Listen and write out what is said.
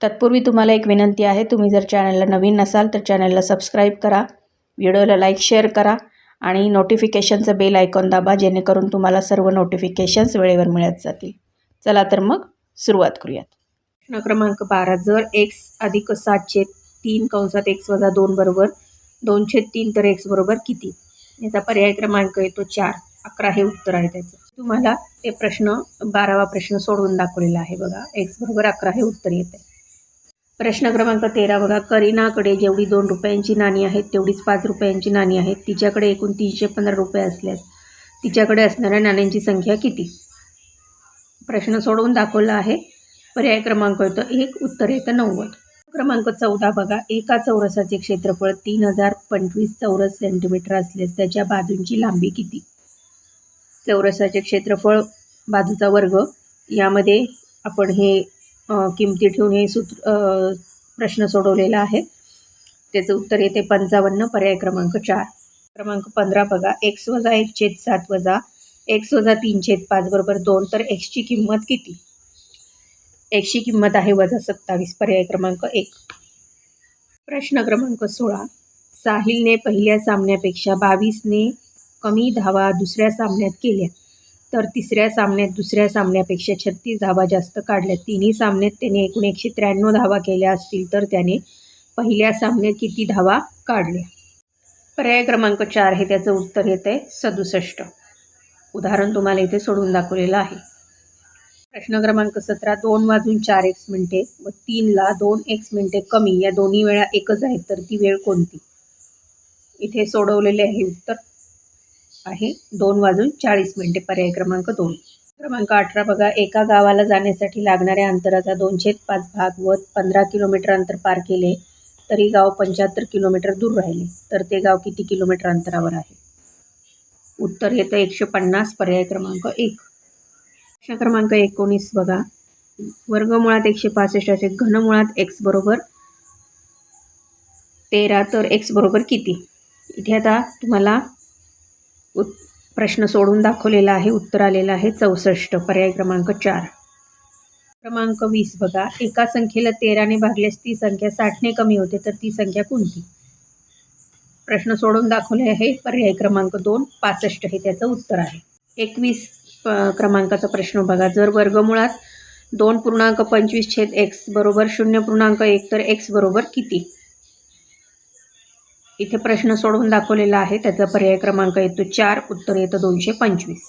तत्पूर्वी तुम्हाला एक विनंती आहे तुम्ही जर चॅनलला नवीन नसाल तर चॅनलला सबस्क्राईब करा व्हिडिओला लाईक शेअर करा आणि नोटिफिकेशनचं बेल आयकॉन दाबा जेणेकरून तुम्हाला सर्व नोटिफिकेशन्स वेळेवर मिळत जातील. चला तर मग सुरुवात करूयात. प्रश्न क्रमांक बारा जर एक्स अधिक सातशे तीन कंसात एक्स वजा दोन बरोबर दोनशे तीन तर एक्स बरोबर किती? याचा पर्याय क्रमांक येतो चार. अकरा हे उत्तर आहे त्याचं. तुम्हाला ते प्रश्न बारावा प्रश्न सोडवून दाखवलेला आहे बघा. एक्स बरोबर अकरा हे उत्तर येत आहे प्रश्न क्रमांक तेरा बघा. करीनाकडे जेवढी दोन रुपयांची नाणी आहेत तेवढीच पाच रुपयांची नाणी आहेत. तिच्याकडे एकूण तीनशे पंधरा रुपये असल्यास तिच्याकडे असणाऱ्या नाण्यांची संख्या किती? प्रश्न सोडवून दाखवला आहे. पर्याय क्रमांक येतो एक उत्तर येतं नव्वद. क्रमांक चौदा बघा. एका चौरसाचे क्षेत्रफळ तीन हजार पंचवीस चौरस सेंटीमीटर असल्यास त्याच्या बाजूंची लांबी किती? चौरसाचे क्षेत्रफळ बाजूचा वर्ग. यामध्ये आपण हे किमती ठेवून हे सूत्र प्रश्न सोडवलेला आहे. त्याचं उत्तर येते पंचावन्न पर्याय क्रमांक चार. क्रमांक पंधरा बघा. एक्स वजा एक छेद सात वजा एक्स वजा तीन छेद पाच बरोबर दोन तर एक्सची किंमत किती? एक्सची किंमत आहे वजा सत्तावीस पर्याय क्रमांक एक. प्रश्न क्रमांक सोळा. साहिलने पहिल्या सामन्यापेक्षा बावीसने कमी धावा दुसऱ्या सामन्यात केल्या. तर तिसऱ्या सामन्यात दुसऱ्या सामन्यापेक्षा छत्तीस धावा जास्त काढल्या. तिन्ही सामन्यात त्याने एकूण एकशे त्र्याण्णव धावा केल्या असतील तर त्याने पहिल्या सामन्यात किती धावा काढल्या? पर्याय क्रमांक चार हे त्याचं उत्तर येत आहे सदुसष्ट. उदाहरण तुम्हाला इथे सोडून दाखवलेलं आहे. प्रश्न क्रमांक सतरा दोन वाजून चार एक्स मिनिटे व तीनला दोन एक्स मिनिटे कमी या दोन्ही वेळा एकच आहेत तर ती वेळ कोणती? इथे सोडवलेले आहे उत्तर आहे. दोन वाजून चाळीस मिनिटे पर्याय क्रमांक दोन. क्रमांक अठरा बघा. एका गावाला जाण्यासाठी लागणाऱ्या अंतराचा दोनशे पाच भाग व पंधरा किलोमीटर अंतर पार केले तरी गाव पंच्याहत्तर किलोमीटर दूर राहिले. तर ते गाव किती किलोमीटर अंतरावर आहे? उत्तर येतं एकशे पन्नास पर्याय क्रमांक एक. प्रश्न क्रमांक एकोणीस बघा. वर्गमुळात एकशे पासष्ट असे. घनमुळात एक्स बरोबर तेरा. तर एक्स बरोबर किती? इथे आता तुम्हाला उत् प्रश्न सोडून दाखवलेला आहे उत्तर आलेलं आहे. चौसष्ट पर्याय क्रमांक चार. क्रमांक वीस बघा. एका संख्येला तेराने भागल्यास ती संख्या साठने कमी होते तर ती संख्या कोणती? प्रश्न सोडून दाखवले आहे. पर्याय क्रमांक दोन पासष्ट हे त्याचं उत्तर आहे. एकवीस प- क्रमांकाचा प्रश्न बघा. जर वर्गमुळात दोन पूर्णांक पंचवीस छेद एक्स बरोबर शून्य पूर्णांक एक तर एक्स बरोबर किती? इथे प्रश्न सोडवून दाखवलेला आहे. त्याचा पर्याय क्रमांक येतो चार उत्तर येतं दोनशे पंचवीस.